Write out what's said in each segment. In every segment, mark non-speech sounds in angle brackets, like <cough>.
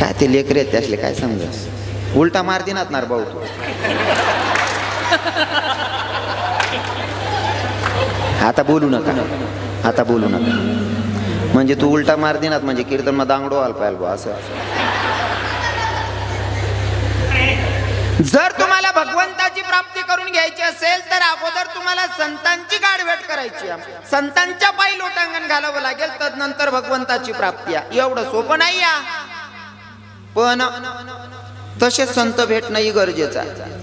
काय ते लेकरे आहेत त्यासले काय समजा? उलटा मार दिनात भाऊ तू. आता बोलू नका. आता बोलू नका. म्हणजे तू उलटा मार दिनात म्हणजे कीर्तन मग दांगडो आल पाहिल बुवा, असं जर तुम्हाला भगवंताची प्राप्ती करून घ्यायची असेल तर अगोदर तुम्हाला संतांची गाठभेट करायची आहे. संतांच्या पायी लोटांगण घालावं लागेल तदनंतर भगवंताची प्राप्ती एवढं सोपं नाही या पण तसे संत भेटणंही गरजेचं. आहे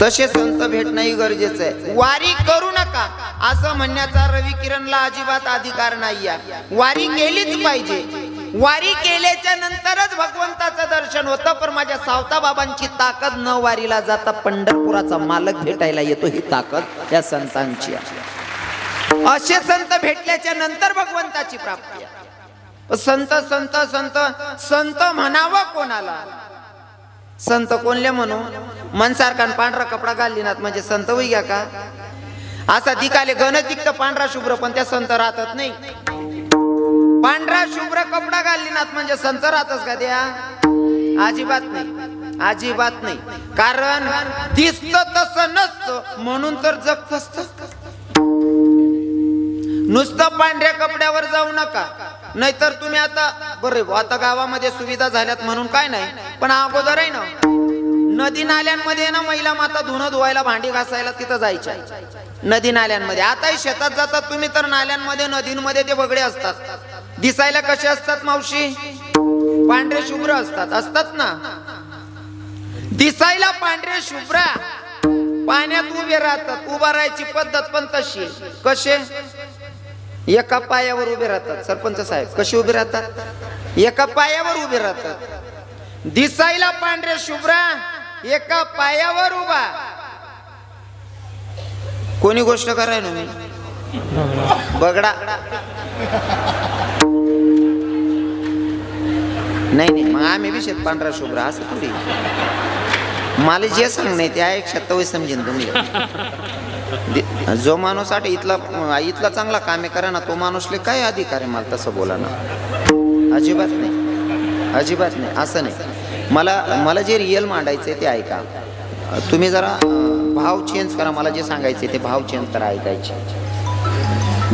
तसे संत भेटणंही गरजेचं. आहे वारी करू नका. असं म्हणण्याचा रवी किरणला अजिबात अधिकार नाही आहे वारी केलीच पाहिजे. वारी केल्याच्या नंतरच भगवंताचं दर्शन होतं पण माझ्या सावता बाबांची ताकद न वारीला जाता पंढरपुराचा मालक भेटायला येतो ही ताकद या संतांची आहे. असे संत भेटल्याच्या नंतर भगवंताची प्राप्ती संत संत संत संत म्हणावं कोणाला? संत कोणले म्हणू? मनसारखा पांढरा कपडा घालली ना म्हणजे संत होई घ्या का? असा दिकाले गणतिक पांढरा शुभ्र पण त्या संत राहतात नाही. पांढरा शुभ्र कपडा घालली नात म्हणजे संत राहतच का त्या? अजिबात नाही. अजिबात नाही. कारण दिसत तसं नसतं म्हणून तर जग फसत नुसतं पांढऱ्या कपड्यावर जाऊ नका. नाहीतर तुम्ही आता बरे आता गावामध्ये सुविधा झाल्यात म्हणून काय नाही पण अगोदर आहे ना नदी नाल्यांमध्ये ना महिला माता धुणं धुवायला भांडी घासायला तिथं जायच्या. नदी नाल्यांमध्ये. आताही शेतात जातात तुम्ही तर नाल्यांमध्ये नदींमध्ये ते वगळे असतात. दिसायला कसे असतात मावशी? पांढरे शुभ्र असतात. असतात ना? दिसायला पांढरे शुभ्र. पाण्यात उभे राहतात. उभा राहायची पद्धत पण तशी कसे? एका पायावर उभे राहतात. सरपंच साहेब कशी उभे राहतात? एका पायावर उभे राहतात. दिसायला पांढरे शुभ्रा एका पायावर उभा. कोणी गोष्ट कराय ना मी? बगडा. नाही नाही मग आम्ही विषय पांढरा शुभ्रा असं थोडी मला जे सांग ते एक शतवय समजेन तुम्ही. जो माणूस आहे इथला इथला चांगला कामे करा ना तो माणूसले काय अधिकार आहे मला तसं बोला ना अजिबात नाही. अजिबात नाही. असं नाही. मला मला जे रिअल मांडायचं आहे ते ऐका. तुम्ही जरा भाव चेंज करा. मला जे सांगायचे ते भाव चेंज करा ऐकायचे.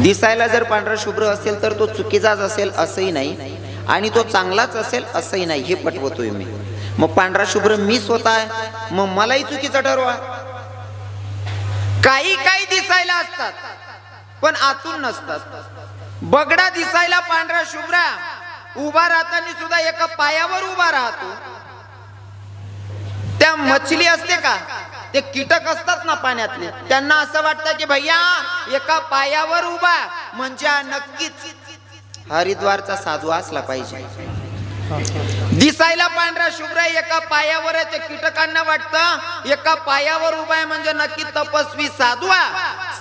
दिसायला जर पांढरा शुभ्र असेल तर तो चुकीचाच असेल असंही नाही. आणि तो चांगलाच असेल असंही नाही. हे पटवतोय मी. मग पांढरा शुभ्र मी स्वतः आहे. मग मलाही चुकीचं ठरवा. काही काही दिसायला असतात पण आतून नसतात. बगडा दिसायला पांढरा शुभ्रा उभा राहताना सुद्धा एका पायावर उभा राहतो. त्या मछली असते का ते कीटक असतात ना पाण्यातले. त्यांना असं वाटतं की भैया एका पायावर उभा म्हणजे नक्कीच हरिद्वारचा साधू असला पाहिजे. दिसायला पांढरा शुभ्र आहे, एका पायावर कीटकांना वाटतं. एका पायावर उभा म्हणजे नक्की तपस्वी साधू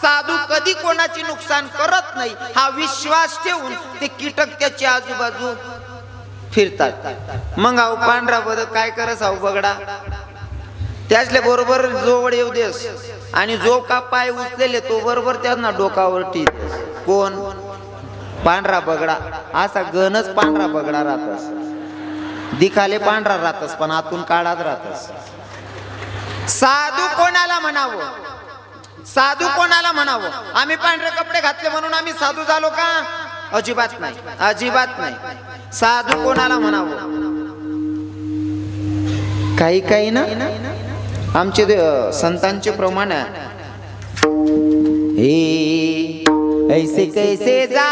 साधू कधी कोणाची नुकसान करत नाही. हा विश्वास ठेवून ते कीटक त्याची आजूबाजू फिरतात. मग अहो पांढरा बद काय करस अहो बगडा? त्याचले बरोबर जोवळ येऊ देस. आणि जो का पाय उचलेले तो बरोबर त्यांना डोकावर टीत कोण? पांढरा बगडा. असा गणच पांढरा बगडा राहतस. दिखाले पांढरा राहतस पण आतून काळात राहतस साधू कोणाला म्हणावं? साधू कोणाला म्हणावं? आम्ही पांढरे कपडे घातले म्हणून आम्ही साधू झालो का? अजिबात नाही अजिबात नाही. साधू कोणाला म्हणावं? काही काही ना? आमचे संतांचे प्रमाण आहे. हे ऐसे कैसे जा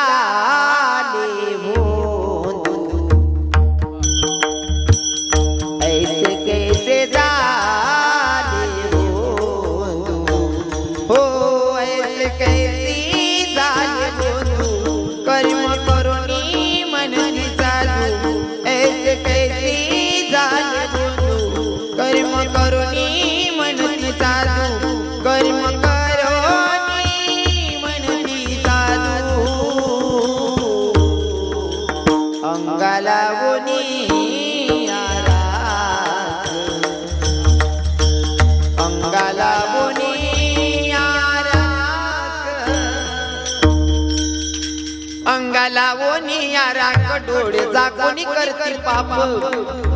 डोळे जागोनी करती पाप.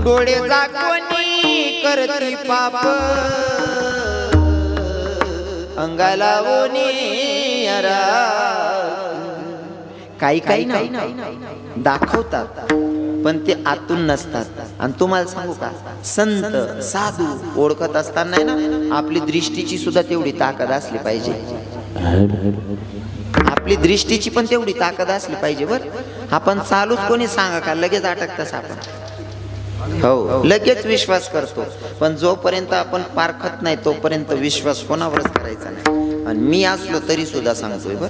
डोळे जागोनी करती पाप. अंगाला ओनी अरा. काही काही नाही दाखवतात पण ते आतून नसतात. आणि तुम्हाला सांगू का? संत साधू ओळखत असताना ना आपली दृष्टीची सुद्धा तेवढी ताकद असली पाहिजे. आपली दृष्टीची पण तेवढी ताकद असली पाहिजे बर. आपण चालूच कोणी सांगा का? लगेच अटकतस आपण. हो लगेच विश्वास करतो. पण जोपर्यंत आपण पारखत नाही तोपर्यंत विश्वास कोणावरच करायचा नाही. आणि मी असलो तरी सुद्धा सांगतोय बर.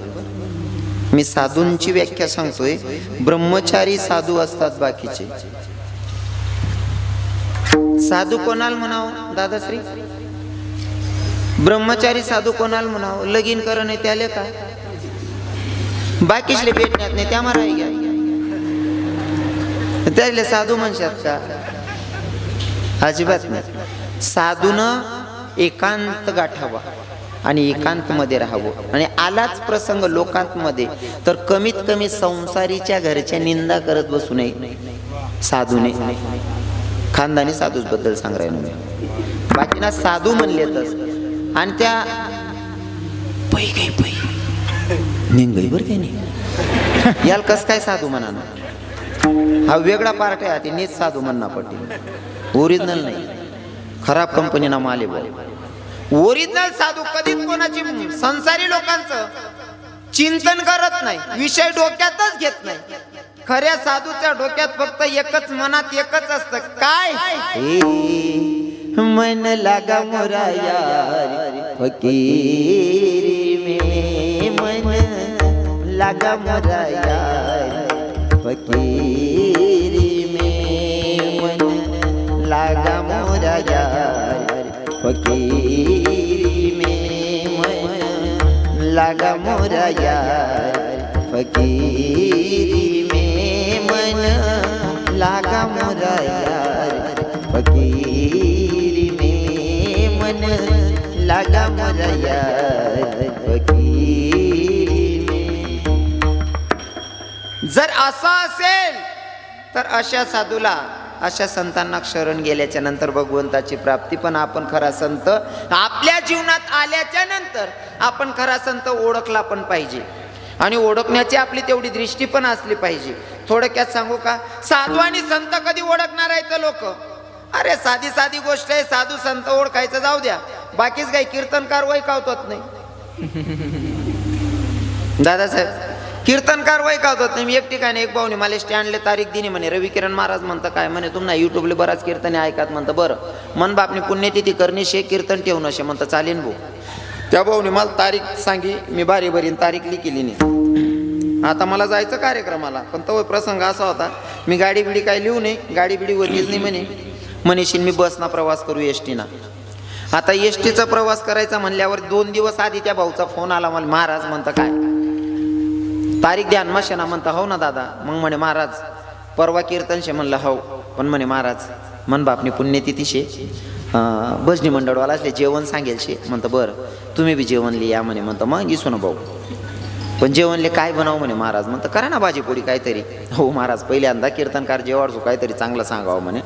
मी साधूंची व्याख्या सांगतोय. ब्रह्मचारी साधू असतात बाकीचे. साधू कोणाला म्हणावं दादाश्री? ब्रह्मचारी साधू कोणाला म्हणावं? लगीन करणं त्याले का? बाकीचले भेटण्यात नाही त्या मारा घ्या. त्याले साधू म्हणशात का? अजिबात नाही. साधून एकांत गाठावा आणि एकांत मध्ये राहावं. आणि आलाच प्रसंग लोकांत मध्ये तर कमीत कमी संसारीच्या घरच्या निंदा करत बसू नये. साधूने. खानदानी साधूच बद्दल सांगायला बाकीना साधू म्हणलेतच आणि त्या पै काही पै. निंगई बर काही नाही? याला कस काय साधू म्हणा हा वेगळा पार्ट आहे ती नीच साधू म्हणणं पडते. ओरिजिनल नाही. खराब कंपनीना माले बोल ओरिजिनल साधू कधीच कोणाची संसारी लोकांचं चिंतन करत नाही विषय डोक्यातच घेत नाही. खऱ्या साधूच्या डोक्यात फक्त एकच मनात एकच असत. काय? मन लागा मोरा फकीर मे मन लागा मोरा फकीरी में मन लागा मोरा यार फकीरी में मन लागा मोरा यार फकीरी में मन लागा मोरा यार फकीरी में मन लागा मोरा यार फकीरी जर असं असेल तर अशा साधूला अशा संतांना शरण गेल्याच्यानंतर भगवंताची प्राप्ती. पण आपण खरा संत आपल्या जीवनात आल्याच्यानंतर आपण खरा संत ओळखला पण पाहिजे. आणि ओळखण्याची आपली तेवढी दृष्टी पण असली पाहिजे. थोडक्यात सांगू का? साधू आणि संत कधी ओळखणार आहेत लोक? अरे साधी साधी गोष्ट आहे साधू संत ओळखायचं जाऊ द्या. बाकीच काही कीर्तनकार वय कावतात नाही. <laughs> दादासाहेब कीर्तनकार वय का होत नाही मी एक ठिकाणी एक पाहुणे मला स्टँडले तारीख दिली म्हणे. रवी किरण महाराज म्हणतं काय? म्हणे तुम्हाला युट्यूबला बराच कीर्तने ऐकत म्हणतं. बरं. मन बापने पुण्यतिथी करणे शे कीर्तन ठेवून असे म्हणतं. चालेल भाऊ. त्या भाऊने मला तारीख सांगी मी बारी भरीन तारीख लिहिली नाही आता मला जायचं कार्यक्रमाला पण तो प्रसंग असा होता मी गाडी बिडी काय लिहू नये गाडी बिडी होतीच नाही म्हणे. म्हणेशील मी बसना प्रवास करू एस टीना आता एस टीचा प्रवास करायचा म्हणल्यावर दोन दिवस आधी त्या भाऊचा फोन आला मला महाराज म्हणतं काय? तारीख द्या मशाना म्हणता हो ना दादा. मग म्हणे महाराज परवा कीर्तनशे म्हणलं हो. पण म्हणे महाराज मन बापनी पुण्यतिथीशे भजनी मंडळवाला असले जेवण सांगेल शे म्हणतं बरं तुम्ही बी जेवण लिया. म्हणे म्हणतं मग इसो ना भाऊ. पण जेवणले काय बनाव? म्हणे महाराज. म्हणतं करा ना भाजीपोळी काहीतरी. हो महाराज पहिल्यांदा कीर्तनकार जेवाडचो काहीतरी चांगलं सांगावं. म्हणे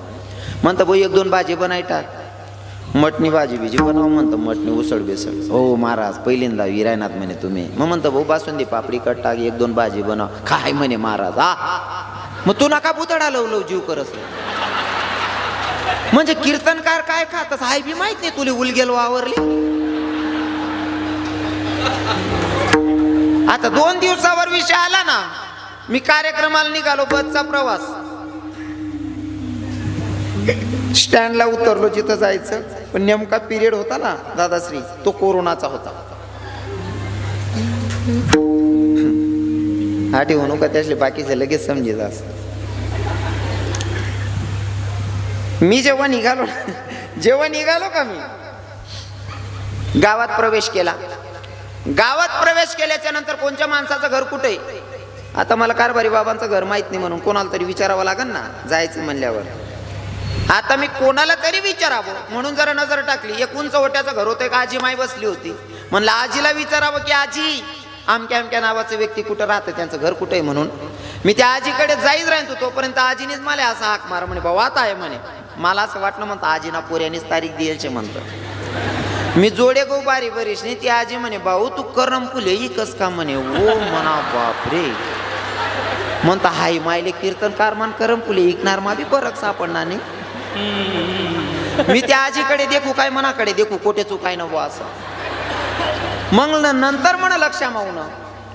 म्हणतं भाऊ एक दोन भाजी बनाय टाक मटणी भाजी बिजी बनव म्हणतं मटणी उसळ बिसळ. हो महाराज पहिल्यांदा विरायनात म्हणे तुम्ही. मग म्हणतं भाऊ बासुंदी पापडी कट टाक एक दोन भाजी बनव. काय? म्हणे महाराज. आ मग तू नका पुतळा लवलव जीव करस. म्हणजे कीर्तनकार काय खातस? हाय बी माहीत नाही तुले उलगेल वावरली. आता दोन दिवसावर विषय आला ना मी कार्यक्रमाला निघालो बसचा प्रवास. स्टँडला उतरलो जिथं जायचं. पण नेमका पिरियड होता ना दादाश्री तो कोरोनाचा होता. आठी म्हणू का त्यातले बाकीचे लगेच समजेल असं मी जेव्हा निघालो जेव्हा निघालो का मी? गावात प्रवेश केला. गावात प्रवेश केल्याच्यानंतर कोणत्या माणसाचं घर कुठे? आहे? आता मला कारभारी बाबांचं घर माहीत नाही म्हणून कोणाला तरी विचारावं लागेल ना जायचं म्हणल्यावर. आता मी कोणाला तरी विचारावं? म्हणून जरा नजर टाकली. एक उंच ओट्याचं घर होतं एक आजी माई बसली होती. म्हणलं आजीला विचारावं की आजी आमक्या आमक्या नावाचं व्यक्ती कुठं राहतं? त्यांचं घर कुठं आहे म्हणून? मी त्या आजीकडे जाईच राहीन तू तोपर्यंत आजीनेच मला असा हाक मार म्हणे भाऊ आता आहे म्हणे. मला असं वाटलं म्हणतं आजीना पोऱ्यानेच तारीख द्यायचे म्हणतं. मी जोडे गो बारी बरीश नाही ती आजी म्हणे भाऊ तू करम फुले ही कस का म्हणे? ओ म्हणा बापरे म्हणता हाय मायले कीर्तनकार मान करम फुले इकणार मा बी फरक सापडणार नाही. <laughs> मी त्या आजीकडे देखू काय मनाकडे देखू कोठे चुकाय ना बुवा असं. मग नंतर म्हण लक्षा माऊन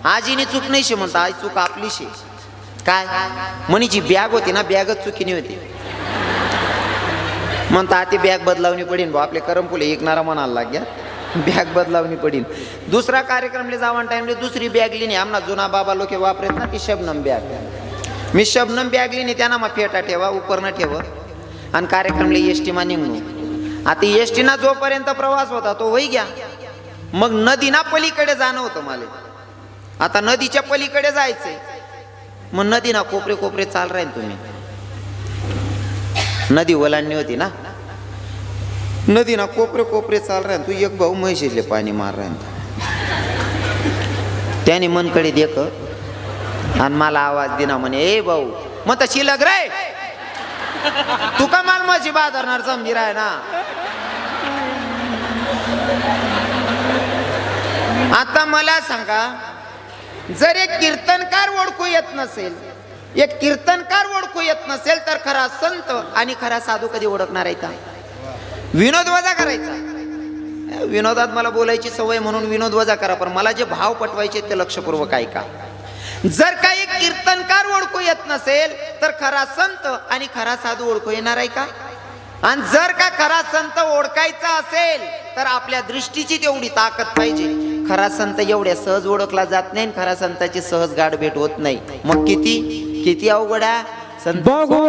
आजीने चूक नाही शे म्हणता आई चूक आपली शे. काय? जी बॅग होती ना बॅगच चुकीने होती. म्हणता ती बॅग बदलावणी पडीन भाऊ आपले करमपुले ऐकणारा म्हणायला लाग्या बॅग बदलावणी पडीन. दुसरा कार्यक्रमले जावान टाइमले दुसरी बॅग लिहिणे. आमना जुना बाबा लोक वापरत ना ती शबनम बॅग मी शबनम बॅग लिहिणे त्यांना मग फेटा ठेवा उपरणं ठेवा आणि कार्यक्रमले एस टी मा निघणू. आता एस टीना जोपर्यंत प्रवास होता तो वही घ्या. मग नदीना पलीकडे जाणं होतं मला. आता नदीच्या पलीकडे जायचंय. मग नदीना कोपरे कोपरे चाल राहील तुम्ही. नदी ओलांडणी होती ना? नदीना कोपरे कोपरे चाल राहील तू एक भाऊ म्हैशीले पाणी मार राहील त्याने मनकडे देख आणि मला आवाज दिना म्हणे ए भाऊ मग तशी लग रे. तू का माल माझी बाजारणार समजी राय ना. आता मला सांगा जर एक कीर्तनकार ओळखू येत नसेल एक कीर्तनकार ओळखू येत नसेल तर खरा संत आणि खरा साधू कधी ओळखणार आहे का? विनोद वजा करायचा. विनोदात मला बोलायची सवय म्हणून विनोद वजा करा पण मला जे भाव पटवायचे ते लक्षपूर्वक ऐका. जर काही कीर्तनकार ओळखू येत नसेल तर खरा संत आणि खरा साधू ओळखू येणार आहे का? आणि जर का खरा संत ओळखायचा असेल तर आपल्या दृष्टीची तेवढी ताकद पाहिजे. खरा संत एवढ्या सहज ओळखला जात नाही आणि खरा संताची सहज गाठ भेट होत नाही. मग किती? किती अवघड आहे संत बघू.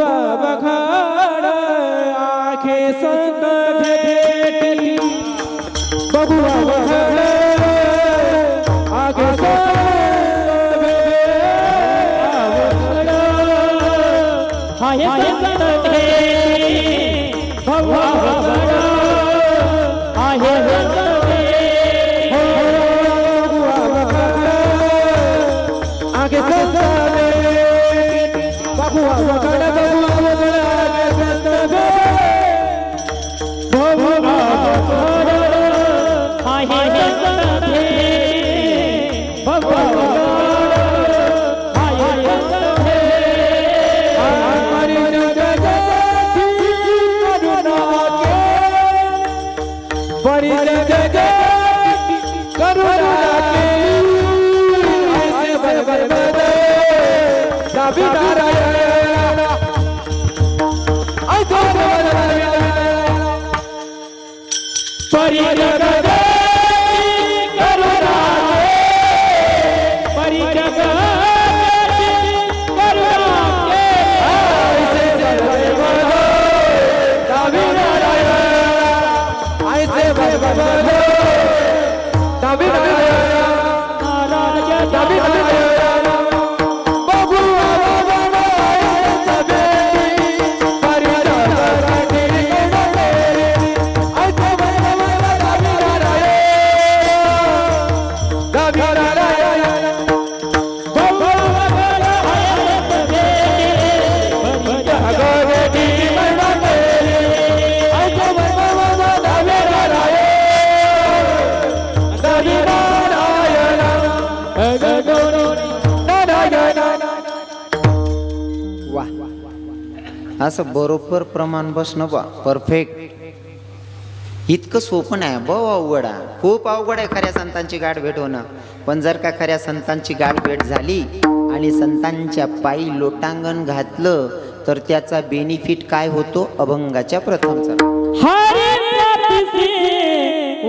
असं बरोबर प्रमाण बसणं बा परफेक्ट इतकं सोपं नाही बहु अवघड आहे. खूप अवघड आहे खऱ्या संतांची गाठ भेट होणं. पण जर का खऱ्या संतांची गाठ भेट झाली आणि संतांच्या पायी लोटांगण घातलं तर त्याचा बेनिफिट काय होतो? अभंगाच्या प्रथमचा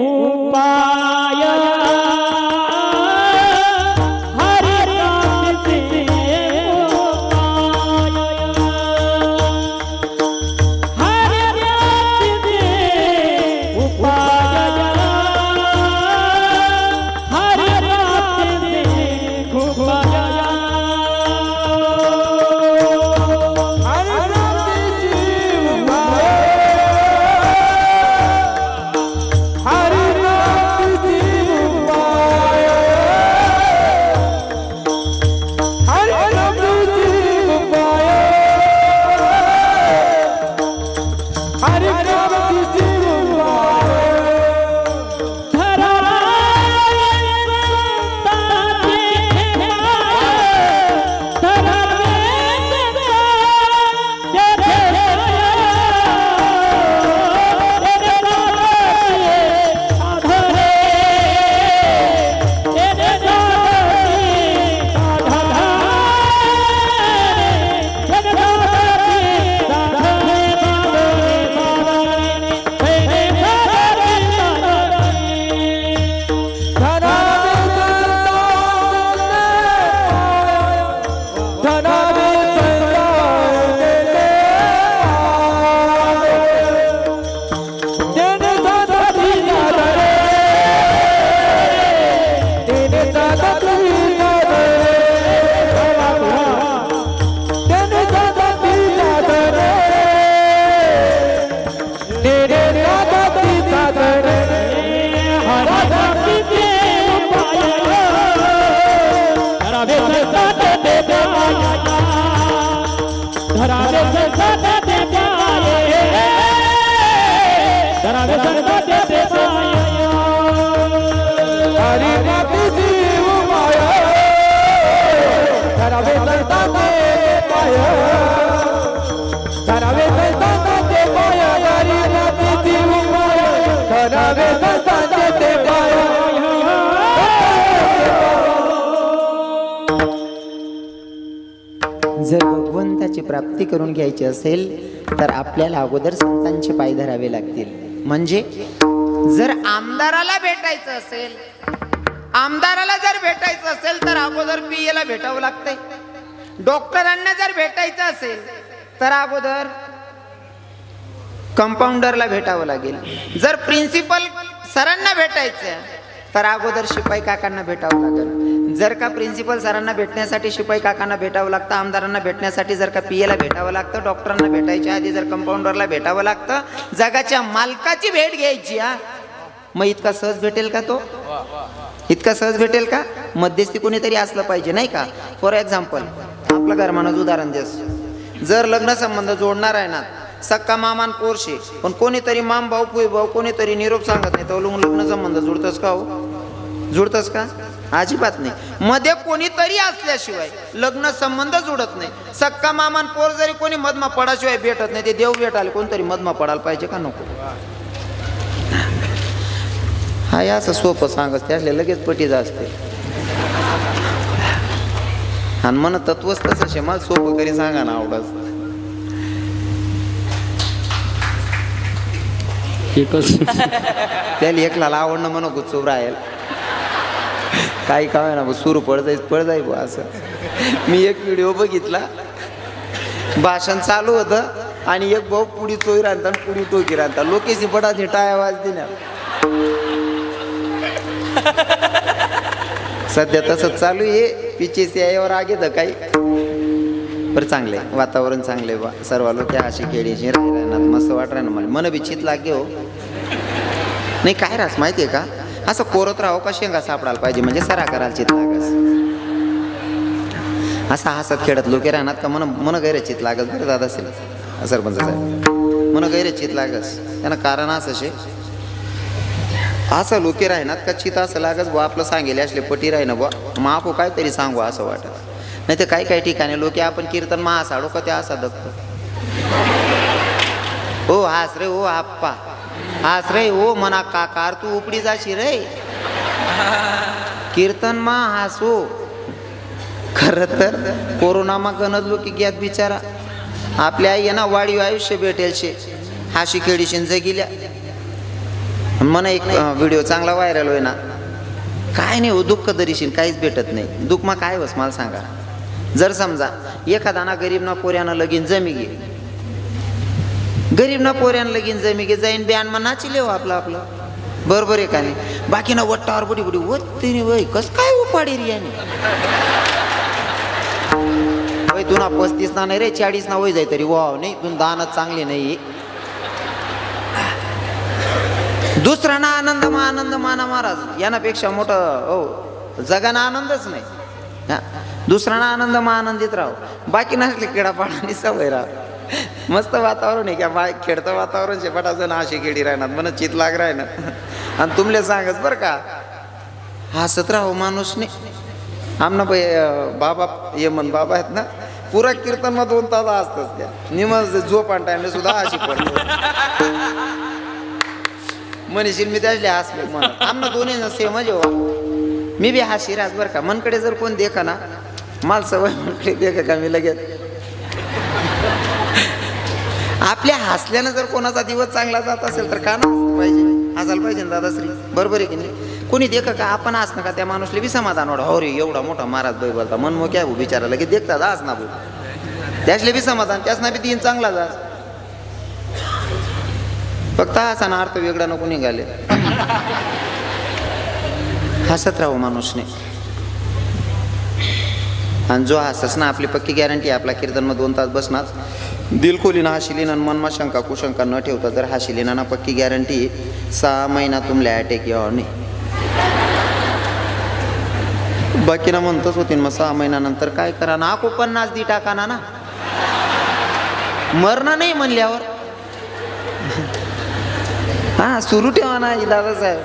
उपाय Did it? जर भगवंताची प्राप्ती करून घ्यायची असेल तर आपल्याला अगोदर संतांचे पाय धरावे लागतील. म्हणजे जर आमदाराला भेटायचं असेल आमदाराला जर भेटायचं असेल तर अगोदर पीएला भेटावं लागतंय. डॉक्टरांना जर भेटायचं असेल तर अगोदर कंपाऊंडरला भेटावं लागेल. जर प्रिन्सिपल सरांना भेटायचं आहे, तर अगोदर शिपाई काकांना भेटावं लागेल. जर का प्रिन्सिपल सरांना भेटण्यासाठी शिपाई काकांना भेटावं लागतं आमदारांना भेटण्यासाठी जर का पी एला भेटावं लागतं डॉक्टरांना भेटायच्या आधी जर कंपाऊंडरला भेटावं लागतं जगाच्या मालकाची भेट घ्यायची हा. मग इतका सहज भेटेल का तो? इतका सहज भेटेल का? मध्यस्थी कोणीतरी असलं पाहिजे नाही का? फॉर एक्झाम्पल आपलं घरमानच उदाहरण देस. जर लग्न संबंध जोडणार आहे ना सक्का मामान पोरशे पण कोणीतरी माम भाऊ पुई भाऊ कोणीतरी निरोप सांगत नाही तर लग्न संबंध जुळतच का हो? जुळतच का? अजिबात नाही. मध्ये कोणीतरी असल्याशिवाय लग्न संबंध जुडत नाही. सक्का मामान पोर जरी कोणी मधमा पडाशिवाय भेटत नाही ते देव भेटायला कोणतरी मधमा पडायला पाहिजे का नको? हा असं सोपं सांगत त्यातले लगेच पटीचं असते आणि मन तत्वच तसं मला सोपं करी सांगा ना आवडत त्याला एकला आवडणं म्हणून गुच्चूब राहील. काही काय ना सूर पड जाईल पळ जाईल बुवा असं. मी एक व्हिडिओ बघितला. भाषण चालू होतं आणि एक भाऊ पुढी चोई राहता आणि पुडी टोकी राहता. लोकेशी पडाची टाया वाज दिल्या सध्या तसंच चालू आहे. पिचेसी यावर आगे तर काही. बरं चांगलं आहे वातावरण चांगले बा. सर्व लोक अशी खेळीची राहिला मस्त वाट ना मला. मन बिच्छित लागे हो. नाही काय रास आहे का? असं कोरत राहो का शेंगा सापडायला पाहिजे? म्हणजे सरा करायला चित लागस. असं हसत खेळत लोके राहणार का मन मन गैरचित लागस बरं दादा असेल. सरपंच साहेब. मन गैरचित लागस. त्यानं कारण असं शे. असं लोके राहणार का चित असं लागस? बुवा आपलं सांगेल असले पटी राहीना बुवा. मग काय तरी सांगू असं वाटत. नाही तर काही काही ठिकाणी लोके आपण कीर्तन महा साडू का ते असा दखतो हो हास रे हो आप्पा. हास रे हो मना काकार तू उपडी जाशी रे. कीर्तन मा हासो. खर तर कोरोनामा गणत लोकी ग्यात बिचारा. आपल्या आई ना वाढीव आयुष्य भेटेल शे. हाशी खेडीशीन जगिल्या मला एक व्हिडिओ चांगला व्हायरल होय ना काय नाही हो दुःख दरीशीन काहीच भेटत नाही. दुःख मग काय होस मला सांगा. जर समजा एखादा ना गरीब ना कोऱ्यानं लगीन जमी गेली गरीब ना पोऱ्यानं लगीन जमी गे जाईन बॅन मग नाचिले हो आपलं आपलं. बरोबर आहे का नाही? बाकी ना वट्टावर बुडी बुडी वत तिने वय कस काय उपाडी रे याने? वय तुला पस्तीस ना नाही रे चाळीस ना वय जाय तरी. वाव नाही तुला दानच चांगली नाही. दुसरा ना आनंद मा आनंद माना महाराज यानापेक्षा मोठं हो जगाना आनंदच नाही. हा दुसरा ना आनंद मा आनंदित राहो. बाकी नसले किडापाडानी सवय राह. मस्त वातावरण आहे का? बा खेळतं वातावरण शेपाटाचं ना अशी खेडी राहणार. म्हणून चित लाग राहणार आणि तुमले सांगच बरं का हसत राहो माणूसने. आमना पै बाबा ये मन बाबा आहेत ना पुरा कीर्तन मग दोन तास असतच त्या. निमज झोप आणि टाइमला सुद्धा अशी पडतो म्हणशील मी त्याचले हसले म्हणत आमना दोन्ही सेम म्हणजे हो. मी बी हा शिराज बरं का? मनकडे जर कोण देखा ना माल सवय मनकडे देखा का मी लगेच? आपल्या हसल्यानं जर कोणाचा दिवस चांगला जात असेल तर का नाही पाहिजे? हसायला पाहिजे ना दादाश्री? बरोबर आहे की नाही? कोणी देख का? आपण असणं का त्या माणूसले बी समाधान वाढ हो रे एवढा मोठा महाराज बाई बोलता. मन मग काय बिचारा की देखता जास ना भाऊ. त्यासले बी समाधान त्याच ना बी तीन चांगला जास फक्त हसाना अर्थ वेगळा नको निघाले. हसत राहू माणूसने. आणि जो हसस ना आपली पक्की गॅरंटी आहे. आपला कीर्तन मग दोन तास बसणार. दिलखोलीनं हाशिलीन आणि मनमा शंका कुशंका न ठेवता जर हाशिलीना ना पक्की गॅरंटी सहा महिना तुमल्या अटॅक यावा नाही बाकीना म्हणतच होती मग सहा महिन्यानंतर काय करा ना? आको पन्नास दी टाका ना ना. मरण नाही म्हणल्यावर. हा सुरू ठेवा ना दादासाहेब.